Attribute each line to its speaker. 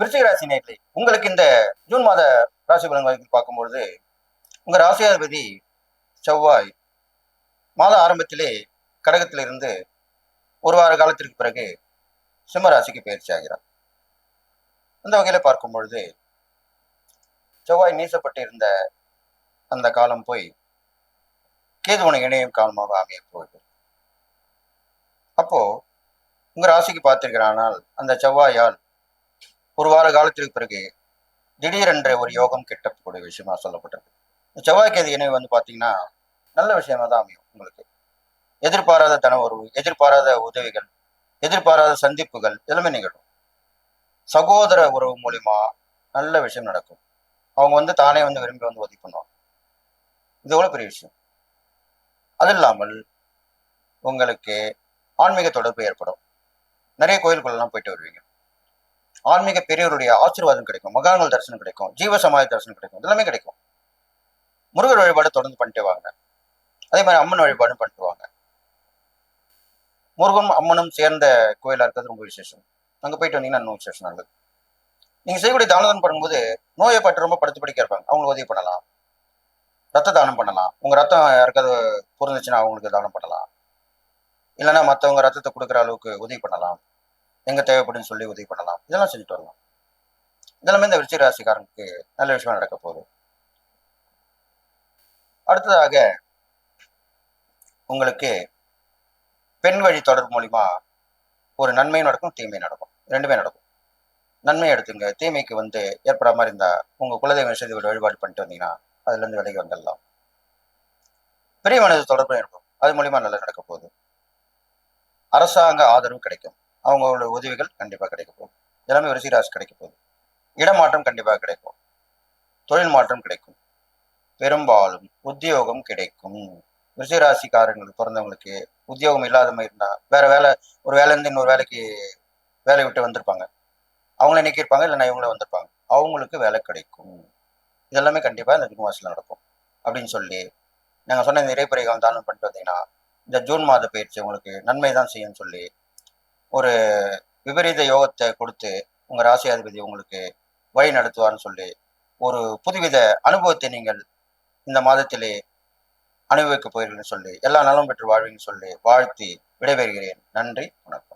Speaker 1: விருச்சிக ராசி நேர்களை உங்களுக்கு இந்த ஜூன் மாத ராசி பலன்களை பார்க்கும்பொழுது உங்க ராசியாதிபதி செவ்வாய் மாத ஆரம்பத்திலே கடகத்திலிருந்து ஒரு வார காலத்திற்கு பிறகு சிம்ம ராசிக்கு பயிற்சி ஆகிறார். அந்த வகையில பார்க்கும் பொழுது செவ்வாய் நீசப்பட்டு இருந்த அந்த காலம் போய் கேதுவனை இணையும் காலமாக அமைய போகிறது. அப்போ உங்க ராசிக்கு பார்த்திருக்கிறானால் அந்த செவ்வாயால் ஒரு வார காலத்திற்கு பிறகு திடீரென்ற ஒரு யோகம் கெட்டக்கூடிய விஷயமா சொல்லப்பட்டிருக்கு. இந்த செவ்வாய் இணை இணைவு வந்து பார்த்தீங்கன்னா நல்ல விஷயமா தான் அமையும் உங்களுக்கு. எதிர்பாராத தன உறவு எதிர்பாராத உதவிகள் எதிர்பாராத சந்திப்புகள் எல்லாமே நிகழும். சகோதர உறவு மூலியமா நல்ல விஷயம் நடக்கும். அவங்க வந்து தானே வந்து விரும்பி வந்து உதவி பண்ணுவாங்க. இது எவ்வளோ பெரிய விஷயம்? அது இல்லாமல் உங்களுக்கு ஆன்மீக தொடர்பு ஏற்படும். நிறைய கோயிலுக்குள்ளெல்லாம் போயிட்டு வருவீங்க. ஆன்மீக பெரியவருடைய ஆசீர்வாதம் கிடைக்கும் மகான்கள் தரிசனம் கிடைக்கும் ஜீவ சமாதி தரிசனம் கிடைக்கும் இதெல்லாமே கிடைக்கும். முருகர் வழிபாடு தொடர்ந்து பண்ணிட்டு வாங்க. அதே மாதிரி அம்மன் வழிபாடும் பண்ணிட்டு வாங்க. முருகனும் அம்மனும் சேர்ந்த கோயிலா இருக்கிறது ரொம்ப விசேஷம். அங்க போயிட்டு வந்தீங்கன்னா இன்னும் விசேஷம் நல்லது. நீங்க செய்யக்கூடிய தானதம் பண்ணும்போது நோயை பட்டு ரொம்ப படுத்து படிக்க இருப்பாங்க. அவங்களுக்கு உதவி பண்ணலாம். ரத்த தானம் பண்ணலாம். உங்க ரத்தம் யாருக்காவது புரிஞ்சிச்சுன்னா அவங்களுக்கு தானம் பண்ணலாம். இல்லைன்னா மற்றவங்க ரத்தத்தை கொடுக்குற அளவுக்கு உதவி பண்ணலாம். எங்க தேவைப்படுன்னு சொல்லி உதவி பண்ணலாம். இதெல்லாம் செஞ்சுட்டு வரலாம். இதெல்லாமே இந்த விருச்சிக ராசிக்காரனுக்கு நல்ல விஷயம் நடக்க போகுது. அடுத்ததாக உங்களுக்கு பெண் வழி தொடர்பு மூலிமா ஒரு நன்மையும் நடக்கும் தீமையும் நடக்கும். ரெண்டுமே நடக்கும். நன்மை எடுத்துங்க. தீமைக்கு வந்து ஏற்படுற மாதிரி இருந்தா உங்க குலதெய்வ விஷயத்தை வழிபாடு பண்ணிட்டு வந்தீங்கன்னா அதுல இருந்து விலகி வந்துடலாம். பெரிய மனித தொடர்பு இருக்கும். அது மூலியமா நல்லா நடக்க போகுது. அரசாங்க ஆதரவு கிடைக்கும். அவங்களோட உதவிகள் கண்டிப்பாக கிடைக்க எல்லாமே ரிசிராசி கிடைக்க போகுது. இடமாற்றம் கண்டிப்பாக கிடைக்கும். தொழில் மாற்றம் கிடைக்கும். பெரும்பாலும் உத்தியோகம் கிடைக்கும். ரிஷிராசிக்காரங்களுக்கு பிறந்தவங்களுக்கு உத்தியோகம் இல்லாத மாதிரி இருந்தா வேற வேலை ஒரு வேலையிலேருந்து இன்னொரு வேலைக்கு வேலையை விட்டு வந்திருப்பாங்க. அவங்கள நீக்கியிருப்பாங்க இல்லைன்னா இவங்களே வந்திருப்பாங்க. அவங்களுக்கு வேலை கிடைக்கும். இதெல்லாமே கண்டிப்பாக இந்த ஜூன் மாதத்தில் நடக்கும். அப்படின்னு சொல்லி நாங்கள் சொன்ன இந்த இறைப்பறைகள் தானம் பண்ணிட்டு வந்தீங்கன்னா இந்த ஜூன் மாத பயிற்சி உங்களுக்கு நன்மை தான் செய்யும்னு சொல்லி ஒரு விபரீத யோகத்தை கொடுத்து உங்கள் ராசியாதிபதி உங்களுக்கு வழி நடத்துவார்னு சொல்லி ஒரு புதுவித அனுபவத்தை நீங்கள் இந்த மாதத்திலே அனுபவிக்க போயிருங்கன்னு சொல்லி எல்லா நலம் பெற்று வாழ்வீங்கன்னு சொல்லி வாழ்த்தி விடைபெறுகிறேன். நன்றி வணக்கம்.